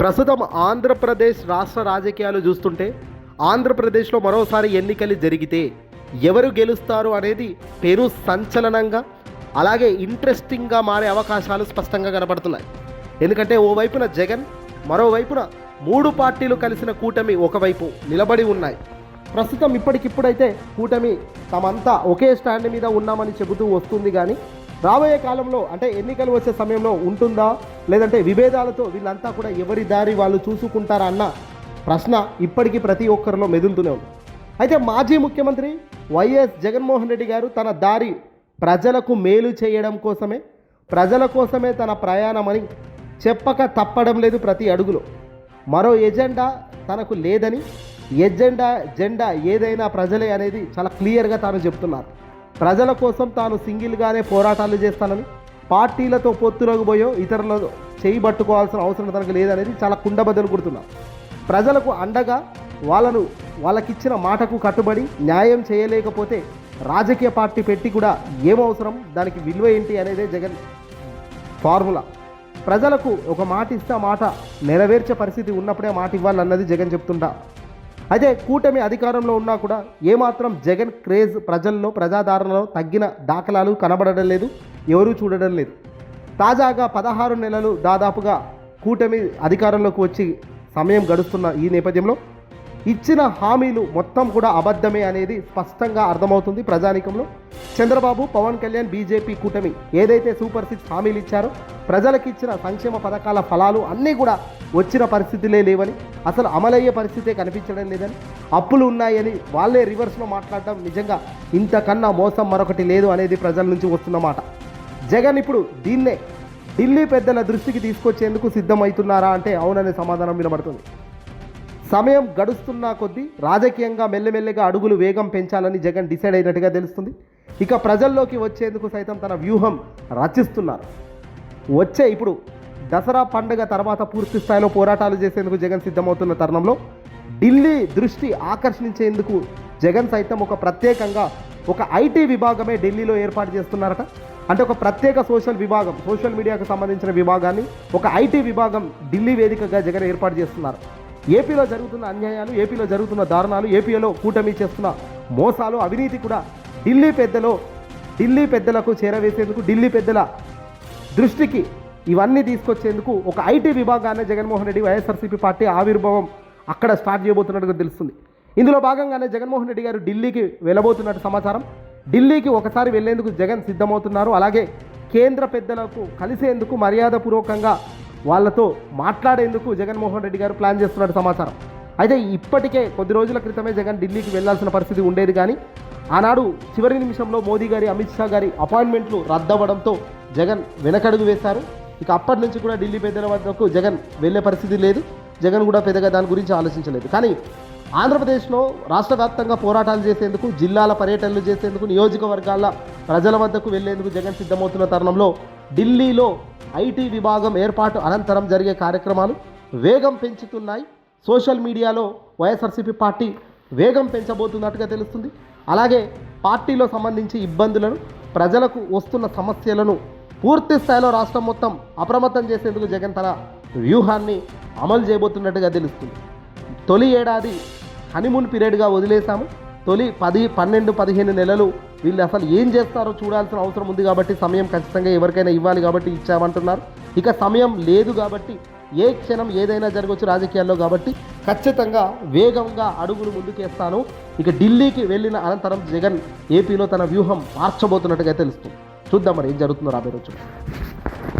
ప్రస్తుతం ఆంధ్రప్రదేశ్ రాష్ట్ర రాజకీయాలు చూస్తుంటే ఆంధ్రప్రదేశ్లో మరోసారి ఎన్నికలు జరిగితే ఎవరు గెలుస్తారు అనేది పేరు సంచలనంగా అలాగే ఇంట్రెస్టింగ్గా మారే అవకాశాలు స్పష్టంగా కనబడుతున్నాయి. ఎందుకంటే ఓవైపున జగన్ మరోవైపున మూడు పార్టీలు కలిసిన కూటమి ఒకవైపు నిలబడి ఉన్నాయి. ప్రస్తుతం ఇప్పటికిప్పుడైతే కూటమి తమంతా ఒకే స్టాండ్ మీద ఉన్నామని చెబుతూ వస్తుంది కానీ రాబోయే కాలంలో అంటే ఎన్నికలు వచ్చే సమయంలో ఉంటుందా? లేదంటే విభేదాలతో వీళ్ళంతా కూడా ఎవరి దారి వాళ్ళు చూసుకుంటారా అన్న ప్రశ్న ఇప్పటికీ ప్రతి ఒక్కరిలో మెదులుతూనే ఉంది. అయితే మాజీ ముఖ్యమంత్రి వైఎస్ జగన్మోహన్ రెడ్డి గారు తన దారి ప్రజలకు మేలు చేయడం కోసమే ప్రజల కోసమే తన ప్రయాణమని చెప్పక తప్పడం లేదు ప్రతి అడుగులో. మరో ఎజెండా తనకు లేదని ఎజెండా జెండా ఏదైనా ప్రజలే అనేది చాలా క్లియర్గా తాను చెప్తున్నారు. ప్రజల కోసం తాను సింగిల్గానే పోరాటాలు చేస్తానని పార్టీలతో పొత్తులకు పోయో ఇతరులతో చేయి పట్టుకోవాల్సిన అవసరం తనకు లేదనేది చాలా కుండబద్దలు కొడుతున్నారు ప్రజలకు అండగా వాళ్ళను వాళ్ళకిచ్చిన మాటకు కట్టుబడి న్యాయం చేయలేకపోతే రాజకీయ పార్టీ పెట్టి కూడా ఏమవసరం? దానికి విలువ ఏంటి అనేదే జగన్ ఫార్ములా. ప్రజలకు ఒక మాట ఇస్తే మాట నెరవేర్చే పరిస్థితి ఉన్నప్పుడే మాట ఇవ్వాలన్నది జగన్ చెప్తుంటా. అయితే కూటమి అధికారంలో ఉన్నా కూడా ఏమాత్రం జగన్ క్రేజ్ ప్రజల్లో ప్రజాదరణలో తగ్గిన దాఖలాలు కనబడడం లేదు ఎవరూ చూడడం లేదు. తాజాగా పదహారు నెలలు దాదాపుగా కూటమి అధికారంలోకి వచ్చి సమయం గడుస్తున్న ఈ నేపథ్యంలో ఇచ్చిన హామీలు మొత్తం కూడా అబద్ధమే అనేది స్పష్టంగా అర్థమవుతుంది ప్రజానీకంలో. చంద్రబాబు పవన్ కళ్యాణ్ బీజేపీ కూటమి ఏదైతే సూపర్ సిక్స్ హామీలు ఇచ్చారో ప్రజలకు ఇచ్చిన సంక్షేమ పథకాల ఫలాలు అన్నీ కూడా వచ్చిన పరిస్థితులే లేవని అసలు అమలయ్యే పరిస్థితే కనిపించడం లేదని అప్పులు ఉన్నాయని వాళ్ళే రివర్స్లో మాట్లాడడం నిజంగా ఇంతకన్నా మోసం మరొకటి లేదు అనేది ప్రజల నుంచి వస్తున్న మాట. జగన్ ఇప్పుడు దీన్నే ఢిల్లీ పెద్దల దృష్టికి తీసుకొచ్చేందుకు సిద్ధమవుతున్నారా అంటే అవుననే సమాధానం వినబడుతుంది. సమయం గడుస్తున్న కొద్దీ రాజకీయంగా మెల్లమెల్లగా అడుగులు వేగం పెంచాలని జగన్ డిసైడ్ అయినట్టుగా తెలుస్తుంది. ఇక ప్రజల్లోకి వచ్చేందుకు సైతం తన వ్యూహం రచిస్తున్నారు. వచ్చే ఇప్పుడు దసరా పండుగ తర్వాత పూర్తి స్థాయిలో పోరాటాలు చేసేందుకు జగన్ సిద్ధమవుతున్న తరుణంలో ఢిల్లీ దృష్టి ఆకర్షించేందుకు జగన్ సైతం ఒక ప్రత్యేకంగా ఒక ఐటీ విభాగమే ఢిల్లీలో ఏర్పాటు చేస్తున్నారట. అంటే ఒక ప్రత్యేక సోషల్ విభాగం సోషల్ మీడియాకు సంబంధించిన విభాగాన్ని ఒక ఐటీ విభాగం ఢిల్లీ వేదికగా జగన్ ఏర్పాటు చేస్తున్నారు. ఏపీలో జరుగుతున్న అన్యాయాలు ఏపీలో జరుగుతున్న దారుణాలు ఏపీలో కూటమి చేస్తున్న మోసాలు అవినీతి కూడా ఢిల్లీ పెద్దలో ఢిల్లీ పెద్దలకు చేరవేసేందుకు ఢిల్లీ పెద్దల దృష్టికి ఇవన్నీ తీసుకొచ్చేందుకు ఒక ఐటీ విభాగాన్ని జగన్మోహన్ రెడ్డి వైఎస్ఆర్సీపీ పార్టీ ఆవిర్భావం అక్కడ స్టార్ట్ చేయబోతున్నట్టుగా తెలుస్తుంది. ఇందులో భాగంగానే జగన్మోహన్ రెడ్డి గారు ఢిల్లీకి వెళ్ళబోతున్నట్టు సమాచారం. ఢిల్లీకి ఒకసారి వెళ్ళేందుకు జగన్ సిద్ధమవుతున్నారు. అలాగే కేంద్ర పెద్దలకు కలిసేందుకు మర్యాదపూర్వకంగా వాళ్ళతో మాట్లాడేందుకు జగన్మోహన్ రెడ్డి గారు ప్లాన్ చేస్తున్నట్టు సమాచారం. అయితే ఇప్పటికే కొద్ది రోజుల క్రితమే జగన్ ఢిల్లీకి వెళ్ళాల్సిన పరిస్థితి ఉండేది కానీ ఆనాడు చివరి నిమిషంలో మోదీ గారి అమిత్ షా గారి అపాయింట్మెంట్లు రద్దవడంతో జగన్ వెనకడుగు వేశారు. ఇక అప్పటి నుంచి కూడా ఢిల్లీ పెద్దల వద్దకు జగన్ వెళ్ళే పరిస్థితి లేదు. జగన్ కూడా పెద్దగా దాని గురించి ఆలోచించలేదు. కానీ ఆంధ్రప్రదేశ్లో రాష్ట్ర వ్యాప్తంగా పోరాటాలు చేసేందుకు జిల్లాల పర్యటనలు చేసేందుకు నియోజకవర్గాల ప్రజల వద్దకు వెళ్ళేందుకు జగన్ సిద్ధమవుతున్న తరుణంలో ఢిల్లీలో ఐటీ విభాగం ఏర్పాటు అనంతరం జరిగే కార్యక్రమాలు వేగం పెంచుతున్నాయి. సోషల్ మీడియాలో వైఎస్ఆర్సీపీ పార్టీ వేగం పెంచబోతున్నట్టుగా తెలుస్తుంది. అలాగే పార్టీలో సంబంధించి ఇబ్బందులను ప్రజలకు వస్తున్న సమస్యలను పూర్తి స్థాయిలో రాష్ట్రం మొత్తం అప్రమత్తం చేసేందుకు జగన్ తన వ్యూహాన్ని అమలు చేయబోతున్నట్టుగా తెలుస్తుంది. తొలి ఏడాది హనీమూన్ పీరియడ్గా వదిలేశాము. తొలి పది పన్నెండు పదిహేను నెలలు వీళ్ళు అసలు ఏం చేస్తారో చూడాల్సిన అవసరం ఉంది కాబట్టి సమయం ఖచ్చితంగా ఎవరికైనా ఇవ్వాలి కాబట్టి ఇచ్చామంటున్నారు. ఇక సమయం లేదు కాబట్టి ఏ క్షణం ఏదైనా జరగవచ్చు రాజకీయాల్లో కాబట్టి ఖచ్చితంగా వేగంగా అడుగులు ముందుకేస్తాను. ఇక ఢిల్లీకి వెళ్ళిన అనంతరం జగన్ ఏపీలో తన వ్యూహం మార్చబోతున్నట్టుగా తెలుస్తుంది. చూద్దాం మరి ఏం జరుగుతుందో రాబోయే రోజు